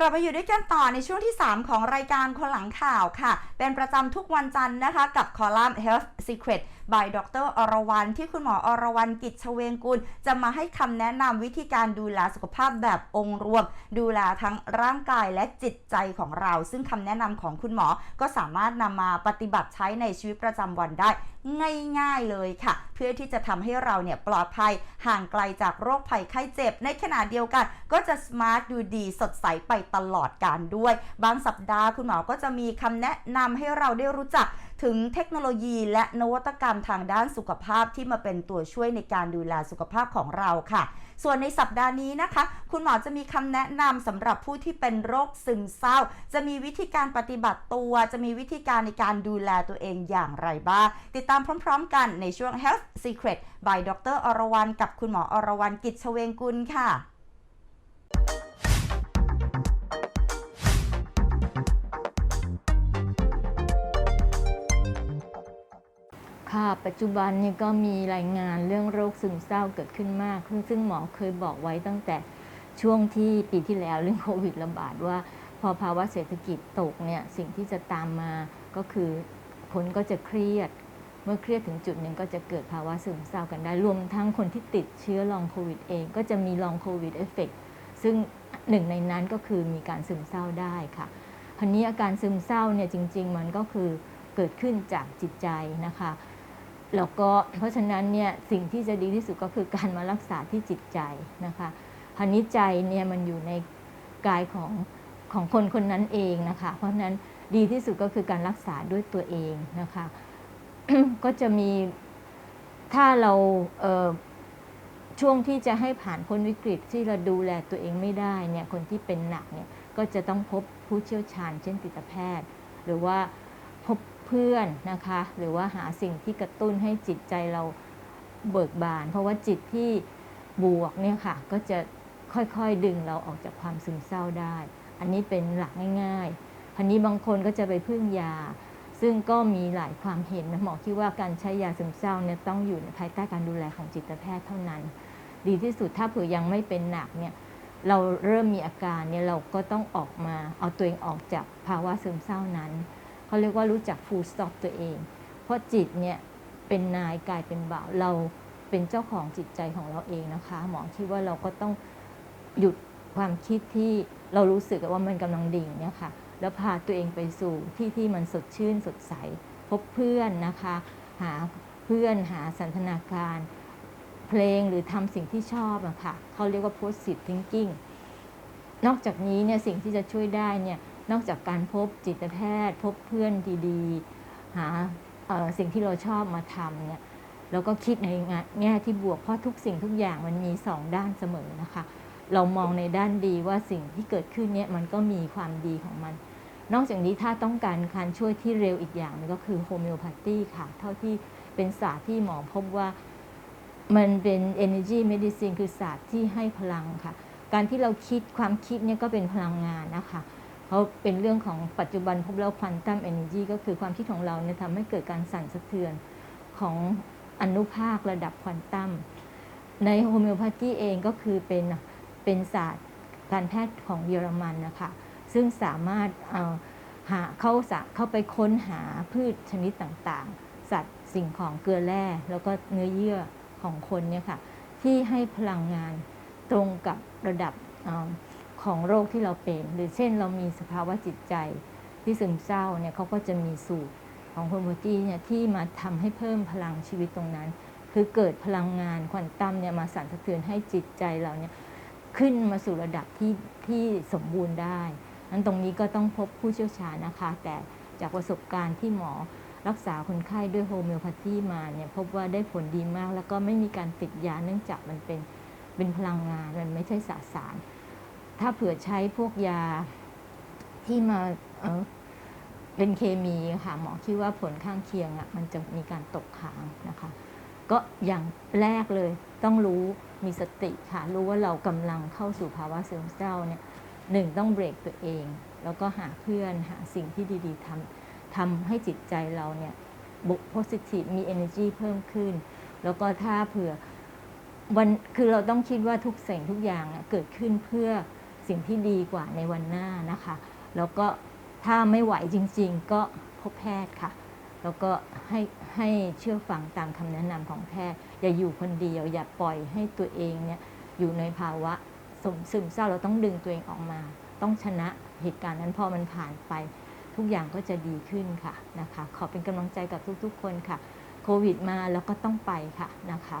กลับมาอยู่ด้วยกันต่อในช่วงที่ 3 ของรายการคนหลังข่าวค่ะ เป็นประจำทุกวันจันทร์นะคะ กับคอลัมน์ Health Secret by ดรอรวรรณที่คุณหมออรวรรณกิจชเวงกุล จะมาให้คำแนะนำวิธีการดูแลสุขภาพแบบองค์รวม ดูแลทั้งร่างกายและจิตใจของเรา ซึ่งคำแนะนำของคุณหมอก็สามารถนำมาปฏิบัติใช้ในชีวิตประจำวันได้ง่ายๆเลยค่ะ เพื่อที่จะทำให้เราเนี่ยปลอดภัยห่างไกลจากโรคภัยไข้เจ็บ ในขณะเดียวกัน ก็จะสมาร์ทดูดีสดใสไปตลอดการด้วย บางสัปดาห์คุณหมอก็จะมีคำแนะนำให้เราได้รู้จัก ถึงเทคโนโลยีและนวัตกรรมทางด้านสุขภาพที่มาเป็นตัวช่วยในการดูแลสุขภาพของเราค่ะ ส่วนในสัปดาห์นี้นะคะ คุณหมอจะมีคำแนะนำสำหรับผู้ที่เป็นโรคซึมเศร้า จะมีวิธีการปฏิบัติตัว จะมีวิธีการในการดูแลตัวเองอย่างไรบ้าง ติดตามพร้อม ๆ กันในช่วง Health Secret by ดรอรวรรณกับคุณหมออรวรรณกิจชเวงกุลค่ะ ค่ะ ปัจจุบันนี่ยก็มีรายงานเรื่องโรคซึมเศร้าเกิดขึ้นมาก ซึ่งซึ่งหมอเคยบอกไว้ตั้งแต่ช่วงที่ปีที่แล้วเรื่องโควิดระบาดว่า พอภาวะเศรษฐกิจตกเนี่ยสิ่งที่จะตามมาก็คือคนก็จะเครียด เมื่อเครียดถึงจุดหนึ่งก็จะเกิดภาวะซึมเศร้ากันได้ รวมทั้งคนที่ติดเชื้อลองโควิดเอง ก็จะมีลองโควิดเอฟเฟกซึ่งหนึ่งในนั้นก็คือมีการซึมเศร้าได้ค่ะทีนี้อาการซึมเศร้าเนี่ยจริง ๆ มันก็คือเกิดขึ้นจากจิตใจนะคะ แล้วก็เพราะฉะนั้นเนี่ยสิ่งที่จะดีที่สุดก็คือการมารักษาที่จิตใจนะคะพันนี้ใจเนี่ยมันอยู่ในกายของของคนคนนั้นเองนะคะ เพราะฉะนั้นดีที่สุดก็คือการรักษาด้วยตัวเองนะคะ ก็จะมีถ้าเราเช่วงที่จะให้ผ่านพ้นวิกฤตที่เราดูแลตัวเองไม่ได้เนี่ยคนที่เป็นหนักเนี่ยก็จะต้องพบผู้เชี่ยวชาญ เช่นจิตแพทย์ หรือว่าพบ เพื่อนนะคะ หรือว่าหาสิ่งที่กระตุ้นให้จิตใจเราเบิกบาน เพราะว่าจิตที่บวกเนี่ยค่ะ ก็จะค่อยๆดึงเราออกจากความซึมเศร้าได้ อันนี้เป็นหลักง่ายๆทีนี้บางคนก็จะไปพึ่งยา ซึ่งก็มีหลายความเห็นนะหมอคิดว่าการใช้ยาซึมเศร้าเนี่ยต้องอยู่ในภายใต้การดูแลของจิตแพทย์เท่านั้น ดีที่สุดถ้าเผื่อยังไม่เป็นหนักเนี่ยเราเริ่มมีอาการเนี่ยเราก็ต้องออกมาเอาตัวเองออกจากภาวะซึมเศร้านั้น เขาเรียกว่ารู้จัก full stop ตัวเอง เพราะจิตเนี่ยเป็นนายกายเป็นบ่าวเราเป็นเจ้าของจิตใจของเราเองนะคะ หมอคิดว่าเราก็ต้องหยุดความคิดที่เรารู้สึกว่ามันกำลังดิ่งเนี่ยค่ะแล้วพาตัวเองไปสู่ที่ที่มันสดชื่นสดใส พบเพื่อนนะคะ หาเพื่อนหาสันทนาการ เพลงหรือทำสิ่งที่ชอบอะค่ะเขาเรียกว่า positive thinking นอกจากนี้เนี่ยสิ่งที่จะช่วยได้เนี่ย นอกจากการพบจิตแพทย์ พบเพื่อนดีๆ หาสิ่งที่เราชอบมาทำเนี่ยแล้วก็คิดในแง่ที่บวกเพราะทุกสิ่งทุกอย่างมันมีสองด้านเสมอนะคะ เรามองในด้านดีว่าสิ่งที่เกิดขึ้นเนี่ยมันก็มีความดีของมัน นอกจากนี้ถ้าต้องการการช่วยที่เร็วอีกอย่างนึงก็คือโฮมิโอพาธีค่ะ เท่าที่เป็นศาสตร์ที่หมอพบว่ามันเป็น energy medicine คือศาสตร์ที่ให้พลังค่ะ การที่เราคิดความคิดเนี่ยก็เป็นพลังงานนะคะ เขาเป็นเรื่องของปัจจุบันพบแล้วควอนตัมเอเนจีก็คือความคิดของเราเนี่ยทำให้เกิดการสั่นสะเทือนของอนุภาคระดับควอนตัม ในโฮมิโอพาธีเองก็คือเป็นเป็นศาสตร์การแพทย์ของเยอรมันนะคะซึ่งสามารถเอ่อหาเข้าสะเข้าไปค้นหาพืชชนิดต่างๆ สัตว์สิ่งของเกลือแร่ แล้วก็เนื้อเยื่อของคนเนี่ยค่ะที่ให้พลังงานตรงกับระดับ ของโรคที่เราเป็น หรือเช่นเรามีสภาวะจิตใจที่ซึมเศร้าเนี่ยเขาก็จะมีสูตรของโฮโมจีเนี่ยที่มาทำให้เพิ่มพลังชีวิตตรงนั้น คือเกิดพลังงานควอนตัมเนี่ยมาสั่นสะเทือนให้จิตใจเราเนี่ยขึ้นมาสู่ระดับที่ที่สมบูรณ์ได้นั้นตรงนี้ก็ต้องพบผู้เชี่ยวชาญนะคะ แต่จากประสบการณ์ที่หมอรักษาคนไข้ด้วยโฮมิโอพาธีมาเนี่ยพบว่าได้ผลดีมาก แล้วก็ไม่มีการติดยาเนื่องจากมันเป็นเป็นพลังงานมันไม่ใช่สสาร ถ้าเผื่อใช้พวกยาที่มาเเป็นเคมีค่ะหมอคิดว่าผลข้างเคียงอะ่ะมันจะมีการตกค้างนะคะ ก็อย่างแรกเลยต้องรู้มีสติค่ะ รู้ว่าเรากำลังเข้าสู่ภาวะซึมเศร้าเนี่ยหนึ่งต้องเบรกตัวเอง แล้วก็หาเพื่อนหาสิ่งที่ดีๆทำทำให้จิตใจเราเนี่ยบุก positive มี energy เพิ่มขึ้น แล้วก็ถ้าเผื่อวันคือเราต้องคิดว่าทุกสิ่งทุกอย่างอะเกิดขึ้นเพื่อ สิ่งที่ดีกว่าในวันหน้านะคะ แล้วก็ถ้าไม่ไหวจริง ๆ ก็พบแพทย์ค่ะ แล้วก็ให้ให้เชื่อฟังตามคำแนะนำของแพทย์ อย่าอยู่คนเดียว อย่าปล่อยให้ตัวเองเนี่ยอยู่ในภาวะสมซึมเศร้าเราต้องดึงตัวเองออกมา ต้องชนะเหตุการณ์นั้นพอมันผ่านไป ทุกอย่างก็จะดีขึ้นค่ะนะคะ ขอเป็นกำลังใจกับทุกๆ คนค่ะ โควิดมาแล้วก็ต้องไปค่ะนะคะค่ะ